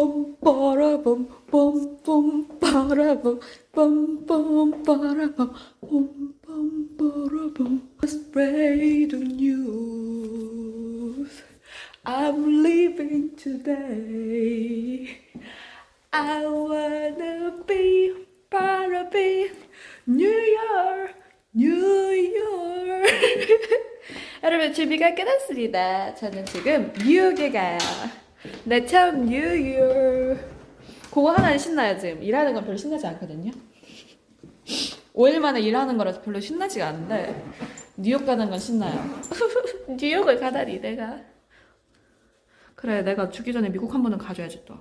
봄 빠라봄 봄봄 빠라봄 봄봄 빠라봄 봄봄 빠라봄 Spread the news I'm leaving today I wanna be para be New York New York 여러분 준비가 끝났습니다 저는 지금 뉴욕에 가요 네, 참 뉴욕. 그거 하나는 신나요, 지금. 일하는 건 별로 신나지 않거든요. 5일 만에 일하는 거라서 별로 신나지가 않은데, 뉴욕 가는 건 신나요. 뉴욕을 가다니, 내가. 그래, 내가 죽기 전에 미국 한 번은 가줘야지, 또.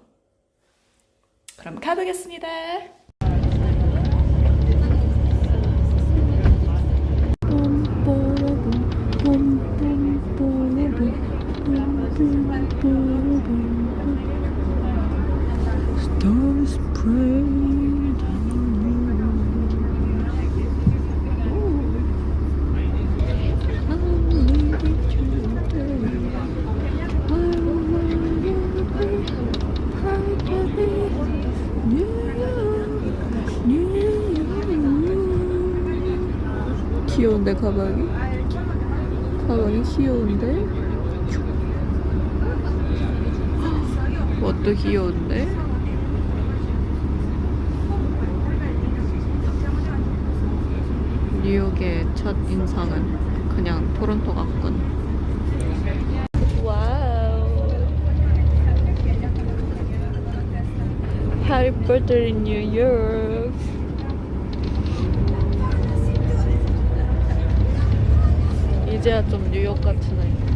그럼 가보겠습니다. Happy birthday in New York. 이제야 좀 뉴욕 같으네.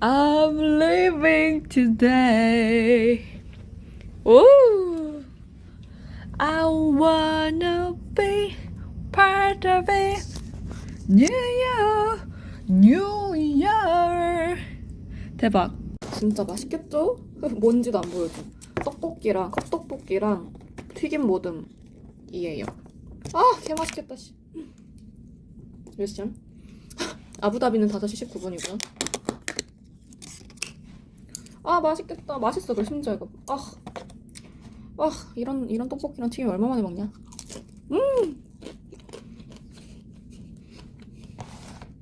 I'm leaving today. Ooh, I wanna be part of it. New York, New York. 대박. 진짜 맛있겠죠? 뭔지도 안 보여줘. 떡볶이랑 컵떡볶이랑 튀김 모듬이에요. 아, 개 맛있겠다 씨. 몇 시죠? 아부다비는 5시 19분이고요. 아 맛있겠다. 맛있어 그 심지어 이거. 아, 아 이런 이런 떡볶이랑 튀김 얼마 만에 먹냐? 음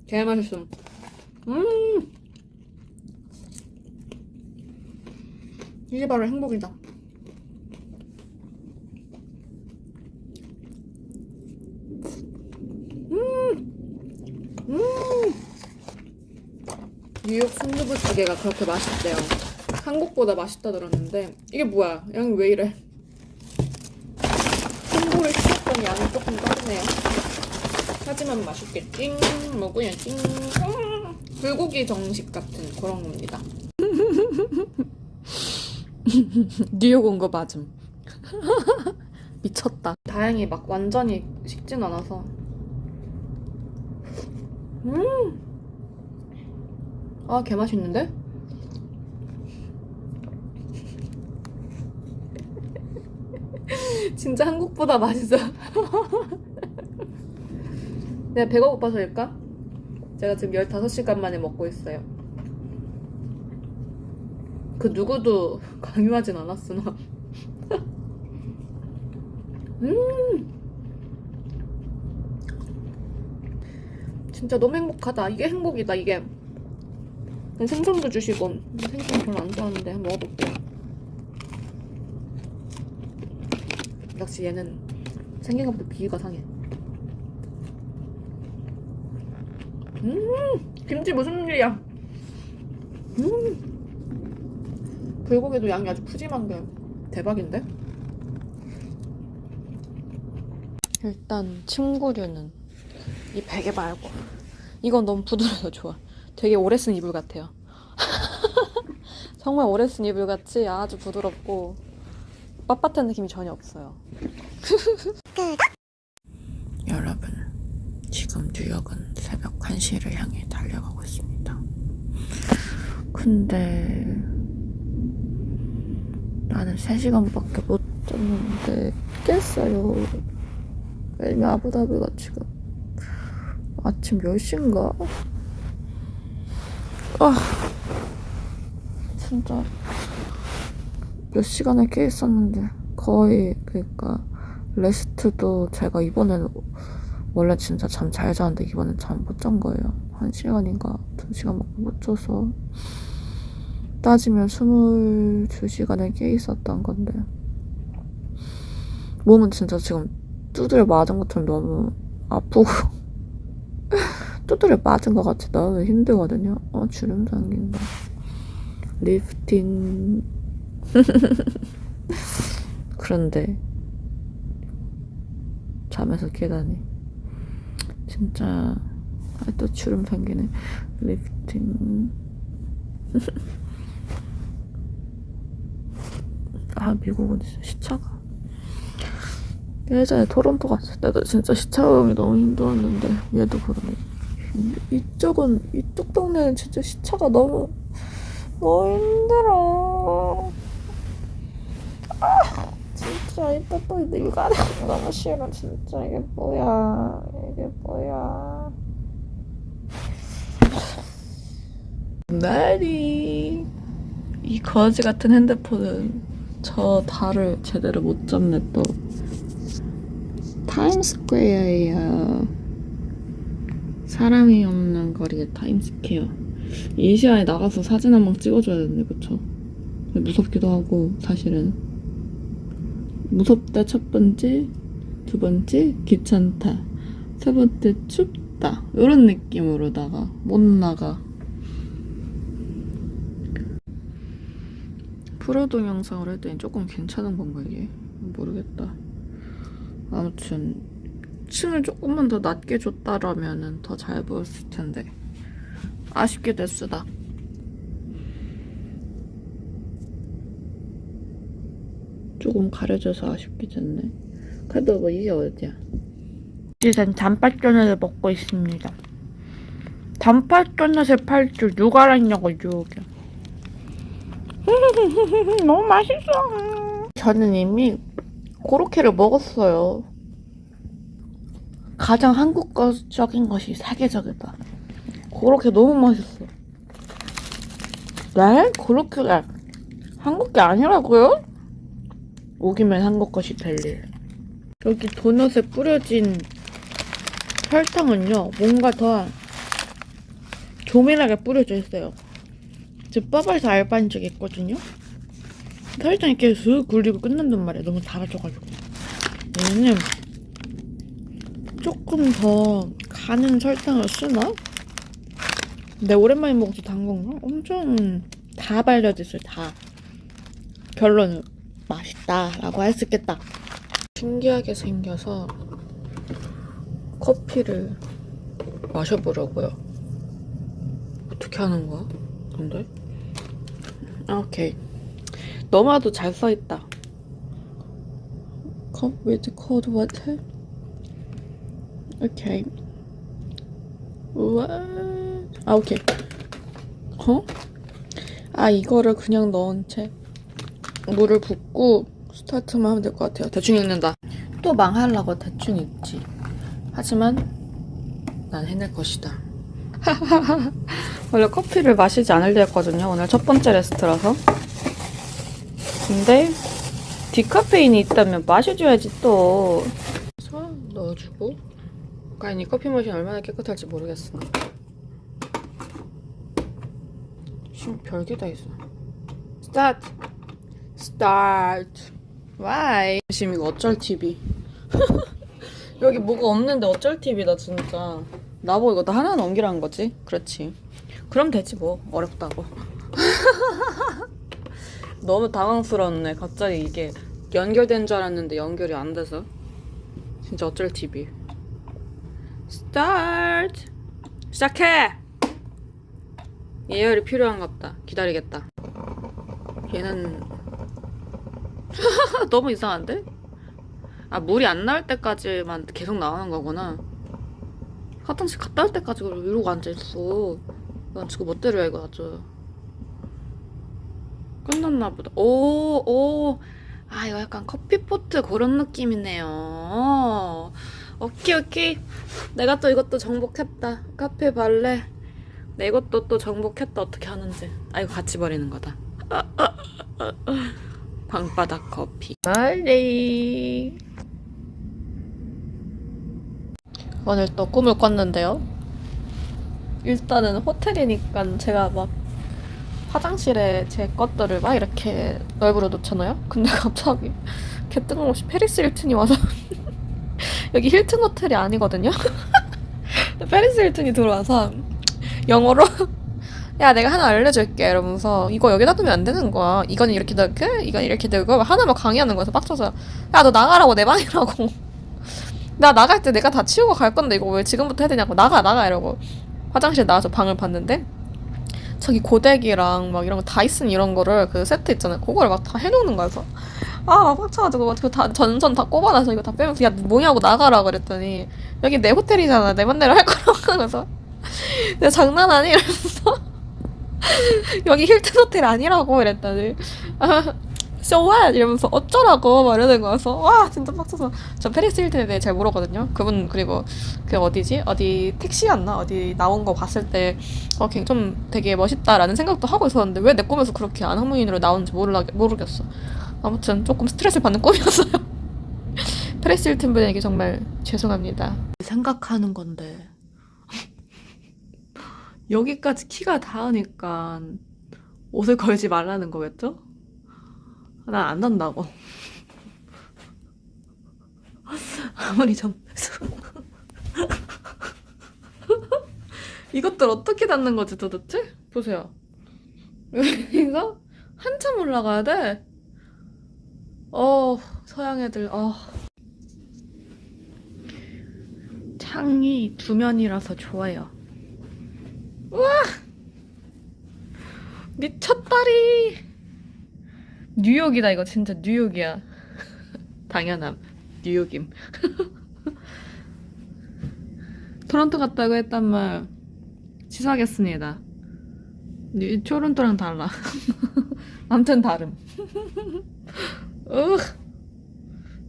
개 맛있음. 음! 이게 바로 행복이다. 음! 뉴욕 순두부찌개가 그렇게 맛있대요. 한국보다 맛있다 들었는데 이게 뭐야? 양이 왜 이래? 홍보를 시켰더니 양이 조금 다르네요. 하지만 맛있겠지? 먹어야지. 음, 불고기 정식 같은 그런 겁니다. 뉴욕 온 거 맞음. 미쳤다. 다행히 막 완전히 식진 않아서. 음. 아, 개 맛있는데? 진짜 한국보다 맛있어. 내가 배가 고파서일까? 제가 지금 15시간 만에 먹고 있어요. 그 누구도 강요하진 않았으나. 음! 진짜 너무 행복하다. 이게 행복이다, 이게. 생선도 주시고 생선 별로 안 좋아하는데 먹어볼게요 역시 얘는 생긴 것보다 비위가 상해 음 김치 무슨 일이야 음. 불고기도 양이 아주 푸짐한 게 대박인데? 일단 침구류는 이 베개 말고 이건 너무 부드러워서 좋아. 되게 오래 쓴 이불 같아요. 정말 오래 쓴 이불 같이 아주 부드럽고 빳빳한 느낌이 전혀 없어요. 여러분, 지금 뉴욕은 새벽 1시를 향해 달려가고 있습니다. 근데 나는 3시간밖에 못 잤는데 깼어요. 왜냐면 아부다비가 지금 아침 10시인가? 아, 진짜 몇 시간을 깨 있었는데 거의 그러니까 레스트도 제가 이번에는 원래 진짜 잠 잘 자는데 이번엔 잠 못 잔 거예요. 한 시간인가 두 시간밖에 못 자서 따지면 22시간을 깨 있었던 건데 몸은 진짜 지금 두드려 맞은 것처럼 너무 아프고 두드려 맞은 것 같이 너무 힘들거든요. 어 주름 생긴다. 리프팅 그런데 잠에서 깨다니. 진짜. 아, 또 주름 생기네. 리프팅 아 미국은 진짜 시차가. 예전에 토론토 갔을 때도 진짜 시차감이 너무 힘들었는데 얘도 그러네. 이쪽은 이쪽 동네는 진짜 시차가 너무 너무 힘들어 진짜 이따 또 일가야 너무 싫어 진짜. 이게 뭐야 이게 뭐야. 메리 이 거지 같은 핸드폰은 저 달을 제대로 못 잡네 또. 타임스퀘어예요. 사람이 없는 거리의 타임스퀘어. 이 시간에 나가서 사진 한방 찍어줘야 되는데 그쵸? 무섭기도 하고 사실은 무섭다 첫 번째 두 번째 귀찮다 세 번째 춥다. 이런 느낌으로다가 못 나가. 프로 동영상을 했더니 조금 괜찮은 건가 이게 모르겠다. 아무튼 층을 조금만 더 낮게 줬다라면은 더 잘 보였을 텐데. 아쉽게 됐으다 조금 가려져서 아쉽게 됐네 그래도 뭐 이게 어디야 일단 단팥도넛을 먹고 있습니다 단팥도넛을 팔줄 누가 알았냐고 뉴욕에 너무 맛있어. 저는 이미 고로케를 먹었어요. 가장 한국적인 것이 세계적이다. 고로케 너무 맛있어. 네? 고로케가 한국 게 아니라고요? 오기면 한국 것이 될 일. 여기 도넛에 뿌려진 설탕은요, 뭔가 더 조밀하게 뿌려져 있어요. 저 버블에서 알바한 적이 있거든요. 설탕 이렇게 슥 굴리고 끝난단 말이야. 너무 달아져가지고. 얘는 조금 더 가는 설탕을 쓰나? 근데 오랜만에 먹어서 단 건가? 엄청 다 발려졌어요. 다. 결론은 맛있다라고 할 수 있겠다. 신기하게 생겨서 커피를 마셔보려고요. 어떻게 하는 거야? 근데? 아, 오케이. 너마도 잘 써있다. Cup with cold water. 오케이. 우와. 아, 오케이. 어? 아, 이거를 그냥 넣은 채 물을 붓고 스타트만 하면 될 것 같아요. 대충 읽는다. 또 망하려고 대충 읽지. 하지만 난 해낼 것이다. 원래 커피를 마시지 않으려 했거든요. 오늘 첫 번째 레스트라서. 근데 디카페인이 있다면 마셔줘야지 또. 그래서 넣어주고. 과연 이 커피 머신 얼마나 깨끗할지 모르겠어. 지금 별게 다 있어. 스타트. 스타트. Why? 지금 이거 어쩔 TV. 여기 뭐가 없는데 어쩔 TV다 진짜. 나보고 이거 다 하나 넘기라는 거지? 그렇지. 그럼 되지 뭐 어렵다고. 너무 당황스러웠네. 갑자기 이게 연결된 줄 알았는데 연결이 안 돼서. 진짜 어쩔 TV. 스타트. 시작해. 예열이 필요한갑다. 기다리겠다. 얘는 너무 이상한데? 아 물이 안 나올 때까지만 계속 나오는 거구나. 화장실 갔다 올 때까지 이러고 앉아 있어. 난 지금 멋대로야 이거 아주. 끝났나 보다. 오, 오. 아, 이거 약간 커피포트 그런 느낌이네요. 오케이, 오케이. 내가 또 이것도 정복했다. 카페 발레. 내 이것도 또 정복했다. 어떻게 하는지. 아, 이거 같이 버리는 거다. 방바닥 커피. 발레. 오늘 또 꿈을 꿨는데요. 일단은 호텔이니까 제가 막 화장실에 제 것들을 막 이렇게 널브러 놓잖아요? 근데 갑자기 개 뜬금없이 페리스 힐튼이 와서 여기 힐튼 호텔이 아니거든요? 페리스 힐튼이 들어와서 영어로 야 내가 하나 알려줄게 이러면서 이거 여기다 두면 안 되는 거야. 이거는 이렇게 넣고 이건 이렇게 넣고 하나만 강의하는 거여서 빡쳐서. 야 너 나가라고 내 방이라고. 나 나갈 때 내가 다 치우고 갈 건데 이거 왜 지금부터 해야 되냐고. 나가 나가 이러고. 화장실 나와서 방을 봤는데 저기 고데기랑 막 이런 거 다이슨 이런 거를 그 세트 있잖아요. 그거를 막 다 해놓는 거야. 그래서 아, 빡쳐가지고 그다 전선 다 꼽아놔서 이거 다 빼면서 야 뭐냐고 나가라 그랬더니 여기 내 호텔이잖아. 내 맘대로 할 거라고 그래서. 내가 장난 아니 이러면서 여기 힐튼 호텔 아니라고 이랬더니 아, so what 이러면서 어쩌라고 막 이러는 거여서 와 진짜 빡쳐서 전 페리스 힐튼에 대해 잘 모르거든요. 그분 그리고 그 어디지 어디 택시였나 어디 나온 거 봤을 때 어, 걔좀 되게 멋있다라는 생각도 하고 있었는데 왜 내 꿈에서 그렇게 안학무인으로 나오는지 모르, 모르겠어. 아무튼 조금 스트레스 받는 꿈이었어요. 페리스 힐튼 분에게 정말 죄송합니다. 생각하는 건데 여기까지 키가 닿으니까 옷을 걸지 말라는 거겠죠? 난안 난다고. 아무리 좀 이것들 어떻게 닿는 거지 도대체? 보세요. 여기가 한참 올라가야 돼. 어, 서양 애들, 어. 창이 두 면이라서 좋아요. 우와! 미쳤다리! 뉴욕이다, 이거 진짜 뉴욕이야. 당연함. 뉴욕임. 토론토 갔다고 했단 말 취소하겠습니다. 이 토론토랑 달라. 암튼 다름. 으.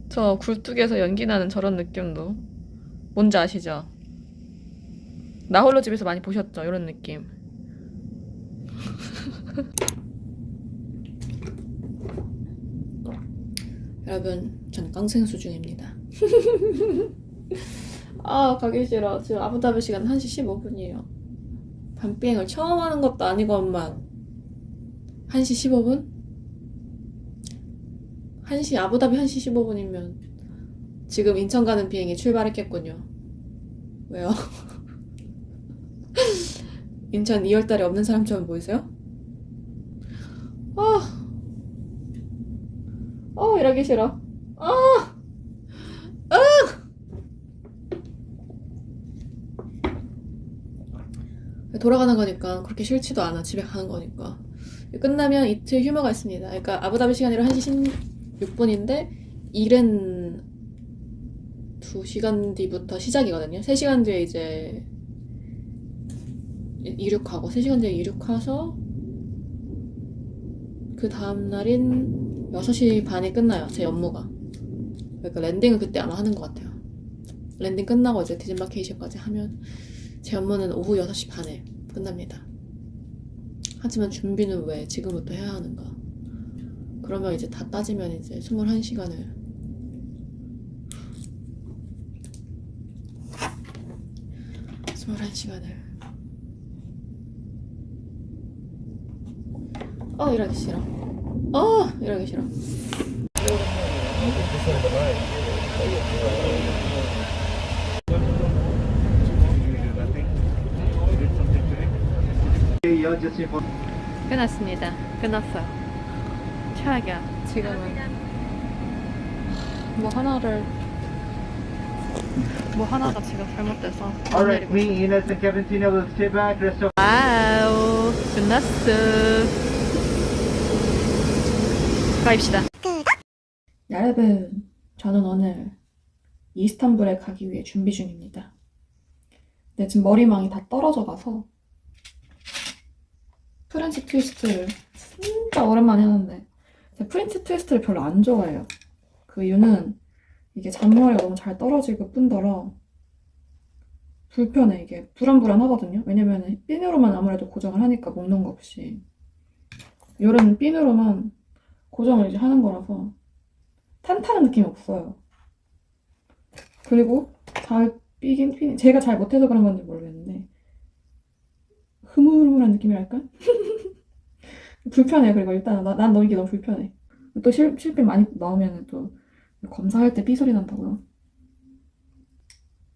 저 굴뚝에서 연기 나는 저런 느낌도 뭔지 아시죠? 나 홀로 집에서 많이 보셨죠? 이런 느낌. 여러분, 전 깡생수 중입니다. 아, 가기 싫어. 지금 아부다비 시간 1시 15분이에요. 밤비행을 처음 하는 것도 아니건만 1시 15분? 1시, 아부다비 1시 15분이면 지금 인천 가는 비행이 출발했겠군요. 왜요? 인천 2월달에 없는 사람처럼 보이세요? 아, 어, 이러기 싫어. 아, 돌아가는 거니까 그렇게 싫지도 않아. 집에 가는 거니까. 끝나면 이틀 휴머가 있습니다. 그러니까 아부다비 시간으로 1시 16분인데 일은 2시간 뒤부터 시작이거든요. 3시간 뒤에 이제 이륙하고 3시간 뒤에 이륙해서 그 다음 날인 6시 반에 끝나요. 제 업무가. 그러니까 랜딩은 그때 아마 하는 것 같아요. 랜딩 끝나고 이제 디즈마케이션까지 하면 제 업무는 오후 6시 반에 끝납니다. 하지만 준비는 왜 지금부터 해야 하는가? 그러면 이제 다 따지면 이제 21시간을 스물한 시간을 어 이러기 싫어 어 이러기 싫어. 끝났습니다. 끝났어요. 최악이야. 지금은 뭐 하나를 뭐 하나가 지금 잘못돼서 Alright, me, Ines, and Kevin Tino will stay back. Rest of 와우 끝났어. 가입시다. 여러분, 저는 오늘 이스탄불에 가기 위해 준비 중입니다. 근데 지금 머리망이 다 떨어져 가서 프렌치 트위스트를 진짜 오랜만에 하는데 제가 프렌치 트위스트를 별로 안 좋아해요. 그 이유는 이게 잔머리가 너무 잘 떨어질 뿐더러 불편해 이게 불안불안하거든요. 왜냐면 핀으로만 아무래도 고정을 하니까 묶는 거 없이 요런 핀으로만 고정을 이제 하는 거라서 탄탄한 느낌이 없어요. 그리고 잘 삐긴 삐 제가 잘 못해서 그런 건지 모르겠는데 흐물흐물한 느낌이랄까? 불편해. 그리고 일단 나, 난너 이게 너무 불편해. 또 실, 실패 많이 나오면 또 검사할 때 삐 소리 난다고요.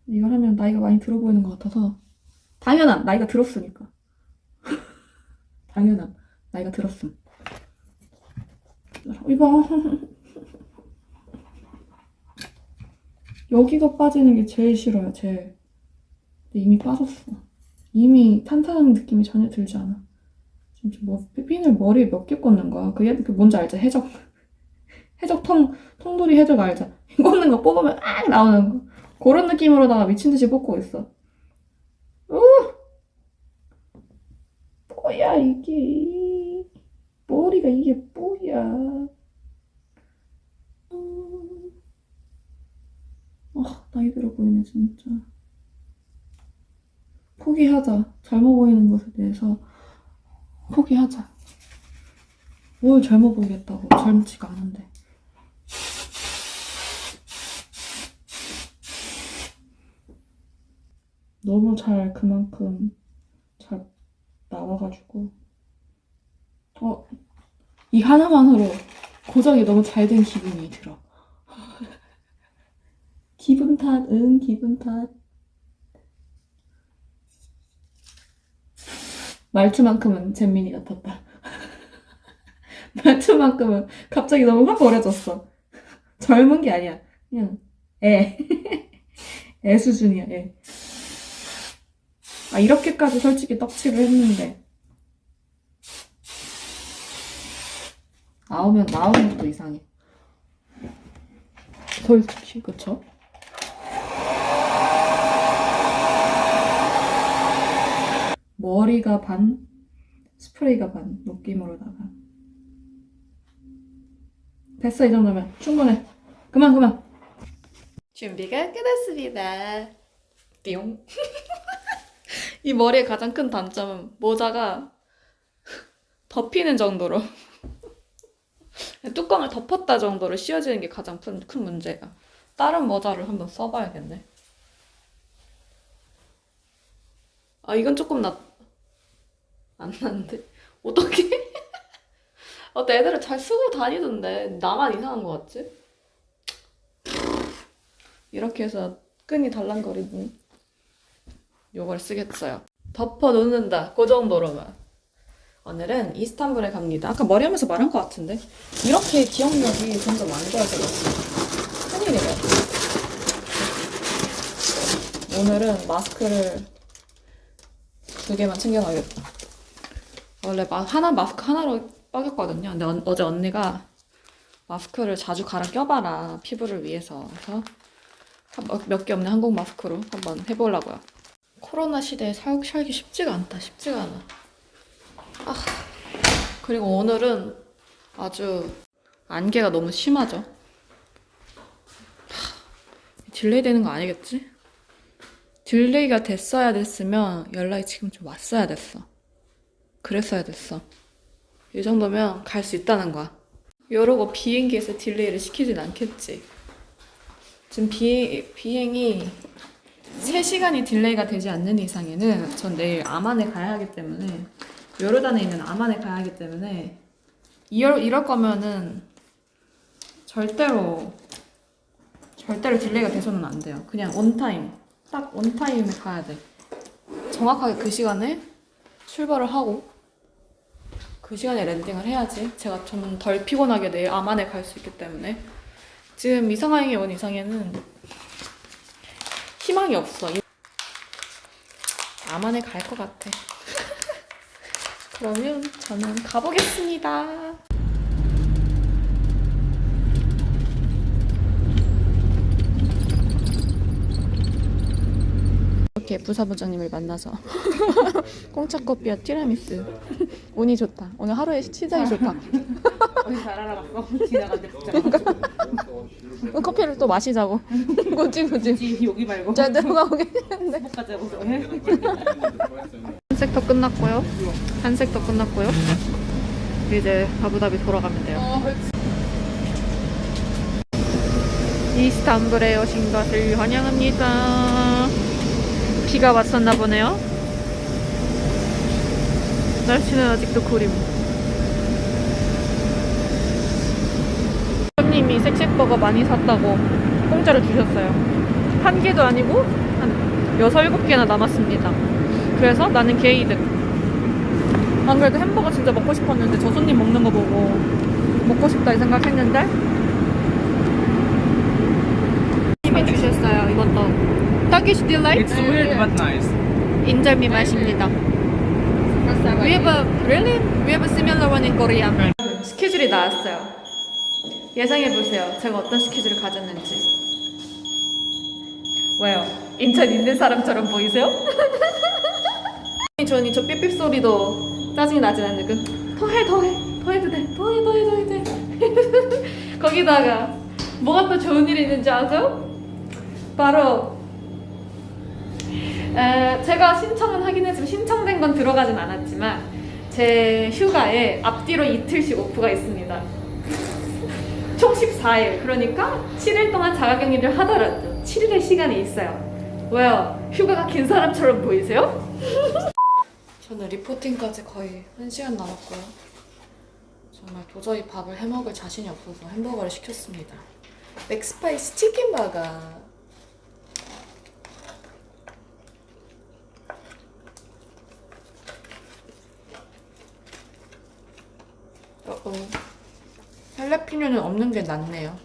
이걸 하면 나이가 많이 들어 보이는 것 같아서 당연한 나이가 들었으니까 당연한 나이가 들었음. 이봐. 여기가 빠지는 게 제일 싫어요, 제일. 근데 이미 빠졌어. 이미 탄탄한 느낌이 전혀 들지 않아. 지금 뭐, 핀을 머리에 몇 개 꽂는 거야. 그게 그 뭔지 알죠? 해적. 해적 통, 통돌이 해적 알죠? 꽂는 거 뽑으면 악 나오는 거. 그런 느낌으로다가 미친 듯이 뽑고 있어. 우! 뭐야, 이게. 머리가 이게 뭐야. 음. 아, 나이 들어 보이네, 진짜. 포기하자. 젊어 보이는 것에 대해서 포기하자. 뭘 젊어 보이겠다고. 젊지가 않은데. 너무 잘 그만큼 잘 나와가지고. 어, 이 하나만으로 고정이 너무 잘 된 기분이 들어. 기분 탓, 응, 기분 탓. 말투만큼은 잼민이 같았다. 말투만큼은 갑자기 너무 확 어려졌어. 젊은 게 아니야. 그냥 애. 애 수준이야, 애. 아, 이렇게까지 솔직히 떡칠을 했는데. 나오면, 나오는 것도 이상해. 솔직히, 그쵸? 머리가 반, 스프레이가 반, 느낌으로다가. 됐어, 이 정도면. 충분해. 그만, 그만. 준비가 끝났습니다. 띠용. 이 머리의 가장 큰 단점은 모자가 덮이는 정도로 뚜껑을 덮었다 정도로 씌워지는 게 가장 큰, 큰 문제야. 다른 모자를 한번 써봐야겠네. 아 이건 조금 낫... 안 났는데? 어떻게? 어, 애들은 잘 쓰고 다니던데 나만 이상한 것 같지? 이렇게 해서 끈이 달랑거리는 요걸 쓰겠어요. 덮어 놓는다. 그 정도로만. 오늘은 이스탄불에 갑니다. 아까 머리 하면서 말한 것 같은데 이렇게 기억력이 점점 안 좋아져요. 큰일이에요. 오늘은 마스크를 두 개만 챙겨가야겠다. 원래 마, 하나 마스크 하나로 빠겼거든요. 근데 언- 어제 언니가 마스크를 자주 갈아 껴봐라 피부를 위해서 그래서 몇 개 없는 한국 마스크로 한번 해보려고요. 코로나 시대에 살, 살기 쉽지가 않다. 쉽지가 않아. 아, 그리고 오늘은 아주 안개가 너무 심하죠. 하, 딜레이 되는 거 아니겠지? 딜레이가 됐어야 됐으면 연락이 지금 좀 왔어야 됐어. 그랬어야 됐어. 이 정도면 갈 수 있다는 거야. 이러고 비행기에서 딜레이를 시키진 않겠지. 지금 비, 비행이 3시간이 딜레이가 되지 않는 이상에는 전 내일 아만에 가야 하기 때문에 요르단에 있는 아만에 가야 하기 때문에 이럴, 이럴 거면은 절대로 절대로 딜레이가 돼서는 안 돼요. 그냥 온타임 딱 온타임에 가야 돼. 정확하게 그 시간에 출발을 하고 그그 시간에 랜딩을 해야지 제가 좀 덜 피곤하게 내일 아만에 갈 수 있기 때문에 지금 이 상황에 온 이상에는 희망이 없어. 아만에 갈 것 같아. 그러면 저는 가보겠습니다. 이렇게 부사부장님을 만나서 공짜 커피와 티라미수 운이 좋다. 오늘 하루의 시작이 좋다. 어디 잘 알아봤어? 지나가는데 붙잡아. 그럼 커피를 또 마시자고. 굳이 굳이. 지 여기 말고. 잘 들어가고 계시는데. 못 가자고 섹터 끝났고요. 한 섹터 끝났고요. 이제 아부다비 돌아가면 돼요. 이스탄불에 오신 것을 환영합니다. 비가 왔었나 보네요. 날씨는 아직도 구림. 손님이 섹시버거 많이 샀다고 공짜로 주셨어요. 한 개도 아니고 한 여섯 일곱 개나 남았습니다. 그래서 나는 게이득. 안 그래도 햄버거 진짜 먹고 싶었는데 저 손님 먹는 거 보고 먹고 싶다 이 생각했는데 님이 주셨어요 이것도 Turkish delight It's weird but nice. 인절미 맛입니다. We have a really we have a similar one in Korea. 스케줄이 나왔어요. 예상해 보세요. 제가 어떤 스케줄을 가졌는지. 왜요? 인천 있는 사람처럼 보이세요? 저는 저 삐삐 소리도 짜증이 나진 않는데 그 더해 더해 더 해도 돼 더해 더해 더해 돼 거기다가 뭐가 또 좋은 일이 있는지 아세요? 바로 에, 제가 신청은 하긴 했지만 신청된 건 들어가진 않았지만 제 휴가에 앞뒤로 이틀씩 오프가 있습니다. 총 14일 그러니까 7일 동안 자가격리를 하더라도 7일의 시간이 있어요. 왜요? 휴가가 긴 사람처럼 보이세요? 저는 리포팅까지 거의 1시간 남았고요. 정말 도저히 밥을 해먹을 자신이 없어서 햄버거를 시켰습니다. 맥스파이스 치킨 버거. 어, 할라피뇨는 없는 게 낫네요.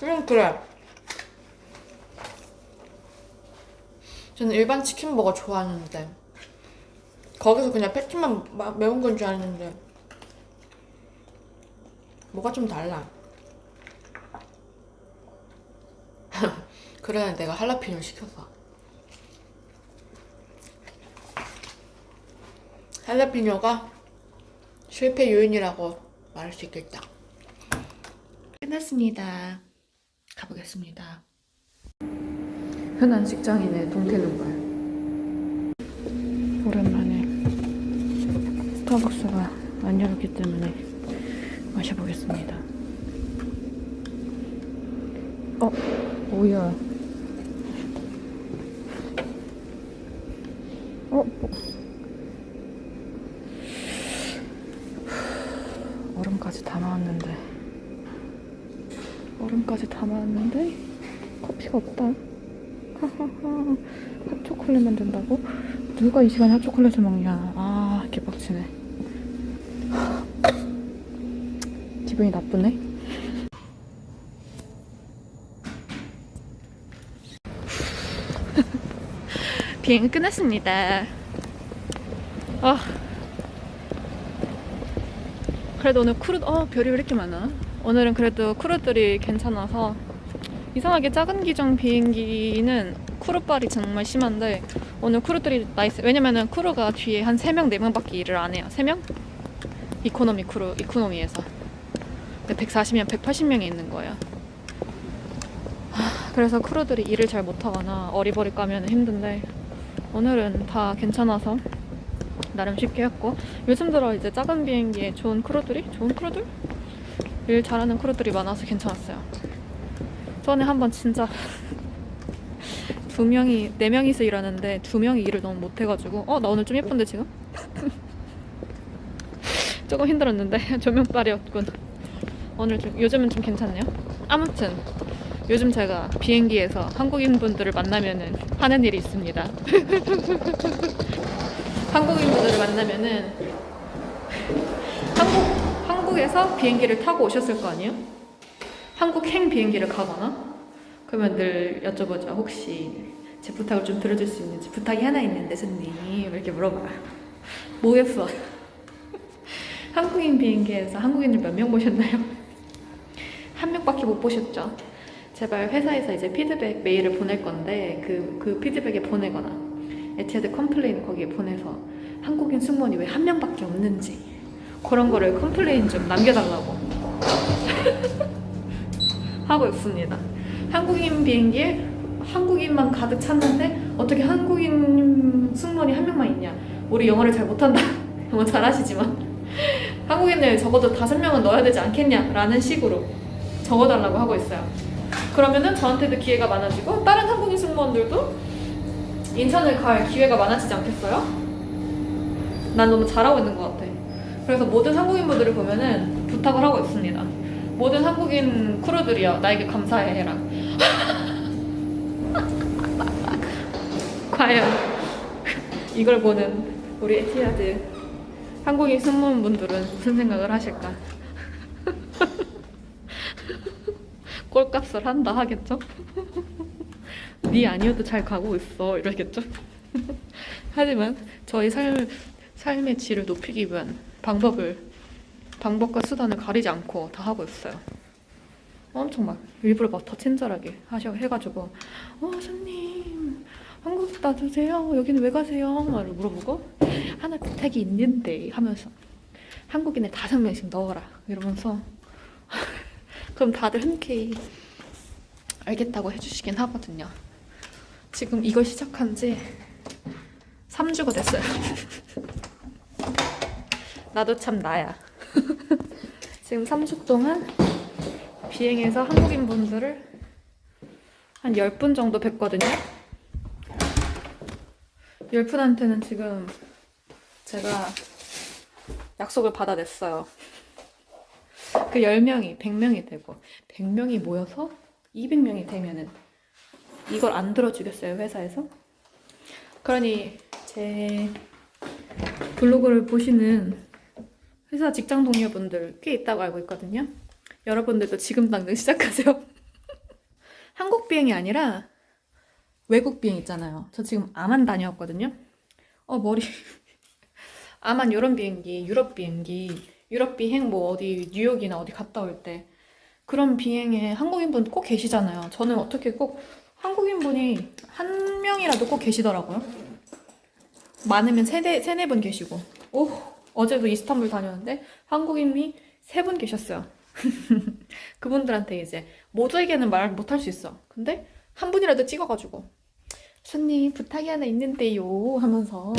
그럼 그래. 저는 일반 치킨버거 좋아하는데 거기서 그냥 패티만 마- 매운 건 줄 알았는데 뭐가 좀 달라. 그래 내가 할라피뇨 시켰어. 할라피뇨가 실패 요인이라고 말할 수 있겠다. 끝났습니다. 가보겠습니다. 흔한 직장인의 동태눈발. 오랜만에 스타벅스가 안 열었기 때문에 마셔보겠습니다. 어, 뭐야? 어, 뭐. 얼음까지 다 나왔는데 얼음까지 다 나왔는데 커피가 없다. 하하하. 핫초콜릿만 된다고? 누가 이 시간에 핫초콜릿을 먹냐? 아, 개빡치네. 기분이 나쁘네. 비행은 끝났습니다. 아. 그래도 오늘 크루, 어, 별이 왜 이렇게 많아? 오늘은 그래도 크루들이 괜찮아서 이상하게 작은 기종 비행기는 크루빨이 정말 심한데 오늘 크루들이 나이스. 왜냐면은 크루가 뒤에 한 3명 4명밖에 일을 안 해요. 3명? 이코노미 크루 이코노미에서. 근데 140명 180명이 있는 거예요. 하, 그래서 크루들이 일을 잘 못하거나 어리버리 까면 힘든데 오늘은 다 괜찮아서 나름 쉽게 했고 요즘 들어 이제 작은 비행기에 좋은 크루들이 좋은 크루들? 일 잘하는 크루들이 많아서 괜찮았어요 전에 한번 진짜 두 명이 네 명이서 일하는데 두 명이 일을 너무 못해가지고 어 나 오늘 좀 예쁜데 지금? 조금 힘들었는데 조명빨이었군. 오늘 좀 요즘은 좀 괜찮네요. 아무튼 요즘 제가 비행기에서 한국인 분들을 만나면은 하는 일이 있습니다. 한국인 분들을 만나면은 한국 한국에서 비행기를 타고 오셨을 거 아니에요? 한국행 비행기를 가거나 그러면 늘 여쭤보죠. 혹시 제 부탁을 좀 들어줄 수 있는지 부탁이 하나 있는데 손님 이렇게 물어봐요. 뭐겠어? 한국인 비행기에서 한국인을 몇 명 보셨나요? 한 명밖에 못 보셨죠. 제발 회사에서 이제 피드백 메일을 보낼 건데 그, 그 피드백에 보내거나 에티아드 컴플레인 거기에 보내서 한국인 승무원이 왜 한 명밖에 없는지 그런 거를 컴플레인 좀 남겨달라고 하고 있습니다. 한국인 비행기에 한국인만 가득 찼는데 어떻게 한국인 승무원이 한 명만 있냐? 우리 영어를 잘 못한다. 영어 잘하시지만 한국인을 적어도 다섯 명은 넣어야 되지 않겠냐라는 식으로 적어달라고 하고 있어요. 그러면은 저한테도 기회가 많아지고 다른 한국인 승무원들도 인천을 갈 기회가 많아지지 않겠어요? 난 너무 잘하고 있는 것 같아. 그래서 모든 한국인분들을 보면은 부탁을 하고 있습니다. 모든 한국인 크루들이요 나에게 감사해 해라. 과연 이걸 보는 우리 에티아드 한국인 승무원분들은 무슨 생각을 하실까? 꼴값을 한다 하겠죠? 네 아니어도 잘 가고 있어 이러겠죠? 하지만 저희 삶, 삶의 질을 높이기 위한 방법을 방법과 수단을 가리지 않고 다 하고 있어요. 엄청 막 일부러 막 더 친절하게 하셔 해가지고 어 손님 한국 놔주세요 여기는 왜 가세요? 말을 물어보고 하나 부탁이 있는데 하면서 한국인을 다섯 명씩 넣어라 이러면서 그럼 다들 흔쾌히 알겠다고 해주시긴 하거든요. 지금 이걸 시작한 지 3주가 됐어요. 나도 참 나야. 지금 3주 동안 비행해서 한국인 분들을 한 10분 정도 뵀거든요. 10분한테는 지금 제가 약속을 받아냈어요. 그 10명이 100명이 되고 100명이 모여서 200명이 되면은 이걸 안 들어주겠어요 회사에서? 그러니 제 블로그를 보시는 회사 직장 동료분들 꽤 있다고 알고 있거든요. 여러분들도 지금 당장 시작하세요. 한국 비행이 아니라 외국 비행 있잖아요. 저 지금 아만 다녀왔거든요. 어 머리 아만 이런 비행기, 유럽 비행기, 유럽 비행 뭐 어디 뉴욕이나 어디 갔다 올 때 그런 비행에 한국인분 꼭 계시잖아요. 저는 어떻게 꼭 한국인분이 한 명이라도 꼭 계시더라고요. 많으면 세네 세네 분 계시고. 오 어제도 이스탄불 다녔는데 한국인이 세 분 계셨어요. 그분들한테 이제 모두에게는 말 못할 수 있어. 근데 한 분이라도 찍어가지고 손님 부탁이 하나 있는데요. 하면서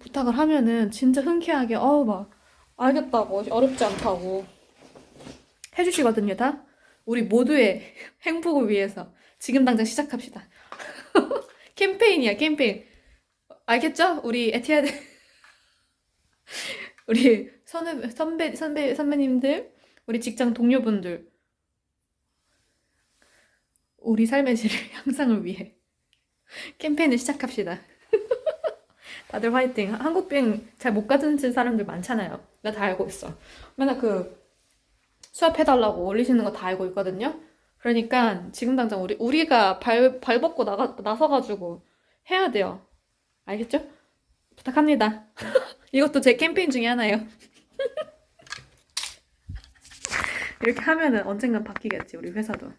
부탁을 하면은 진짜 흔쾌하게 어우 막 알겠다고 어렵지 않다고. 해주시거든요 다. 우리 모두의 행복을 위해서. 지금 당장 시작합시다. 캠페인이야 캠페인. 알겠죠? 우리 에티아드 우리 선배 선배 선배 선배님들 우리 직장 동료분들 우리 삶의 질 향상을 위해 캠페인을 시작합시다. 다들 화이팅. 한국 비행 잘 못 가는 사람들 많잖아요. 나 다 알고 있어. 맨날 그 수업해달라고 올리시는 거 다 알고 있거든요. 그러니까 지금 당장 우리 우리가 발 발 벗고 나가 나서가지고 해야 돼요. 알겠죠? 부탁합니다. 이것도 제 캠페인 중에 하나예요. 이렇게 하면은 언젠간 바뀌겠지 우리 회사도.